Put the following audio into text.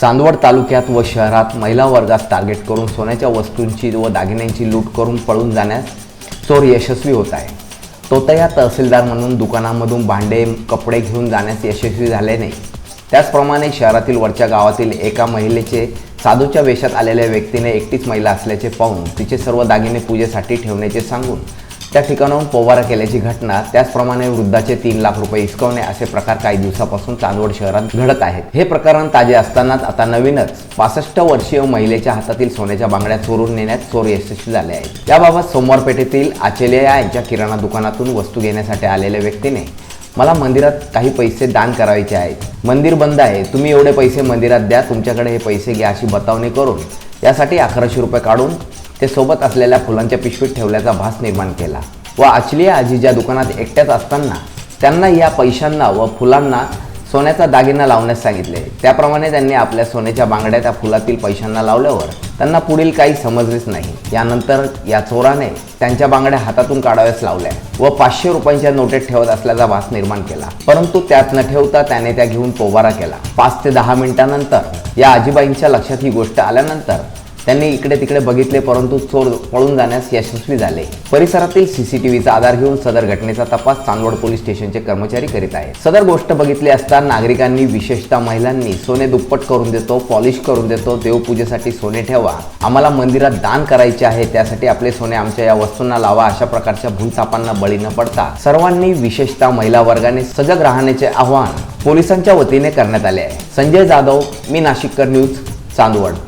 चांदवड तालुक्यात व शहरात महिला वर्गास टार्गेट करून सोन्याच्या वस्तूंची व दागिन्यांची लूट करून पळून जाण्यास चोर यशस्वी होत आहे. तोतया तहसीलदार म्हणून दुकानामधून भांडे कपडे घेऊन जाण्यास यशस्वी झाले नाही. त्याचप्रमाणे शहरातील वरच्या गावातील एका महिलेचे साधूच्या वेशात आलेल्या व्यक्तीने एकटीच महिला असल्याचे पाहून तिचे सर्व दागिने पूजेसाठी ठेवण्याचे सांगून त्या ठिकाणाहून पोवारा केल्याची घटना त्याचप्रमाणे वृद्धाचे तीन लाख रुपये हिसकवणे असे प्रकार काही दिवसापासून चांदवड शहरात घडत आहेत. हे प्रकरण ताजे असतानाच आता नवीनच पासष्ट वर्षीय महिलेच्या हातातील सोन्याच्या बांगड्या चोरून नेण्यात चोर यशस्वी झाले आहेत. याबाबत सोमवार पेठेतील आचेलिया यांच्या किराणा दुकानातून वस्तू घेण्यासाठी आलेल्या व्यक्तीने मला मंदिरात काही पैसे दान करायचे आहेत. मंदिर बंद आहे. तुम्ही एवढे पैसे मंदिरात द्या. तुमच्याकडे हे पैसे घ्या अशी बतावणी करून यासाठी अकराशे रुपये काढून ते सोबत असलेल्या फुलांच्या पिशवीत ठेवल्याचा भास निर्माण केला. व आचलिया आजी ज्या दुकानात एकट्याच असताना त्यांना या पैशांना व फुलांना सोन्याचा दागिना लावण्यास सांगितले. त्याप्रमाणे त्यांनी आपल्या सोन्याच्या बांगड्या त्या फुलातील पैशांना लावल्यावर त्यांना पुढील काही समजलेच नाही. यानंतर या चोराने त्यांच्या बांगड्या हातातून काढाव्यास लावल्या व पाचशे रुपयांच्या नोटेत ठेवत असल्याचा भास निर्माण केला. परंतु त्यात न ठेवता त्याने त्या घेऊन पोबारा केला. पाच ते दहा मिनिटानंतर या आजीबाईंच्या लक्षात ही गोष्ट आल्यानंतर त्यांनी इकडे तिकडे बघितले परंतु चोर पळून जाण्यास यशस्वी झाले. परिसरातील सीसीटीव्हीचा आधार घेऊन सदर घटनेचा तपास चांदवड पोलीस स्टेशनचे कर्मचारी करीत आहेत. सदर गोष्ट बघितली असता नागरिकांनी विशेषतः महिलांनी सोने दुप्पट करून देतो पॉलिश करून देतो देवपूजेसाठी सोने ठेवा आम्हाला मंदिरात दान करायचे आहे त्यासाठी आपले सोने आमच्या या वस्तूंना लावा अशा प्रकारच्या भूलथापांना बळी न पडता सर्वांनी विशेषतः महिला वर्गाने सजग राहण्याचे आवाहन पोलिसांच्या वतीने करण्यात आले आहे. संजय जाधव मी नाशिककर न्यूज चांदवड.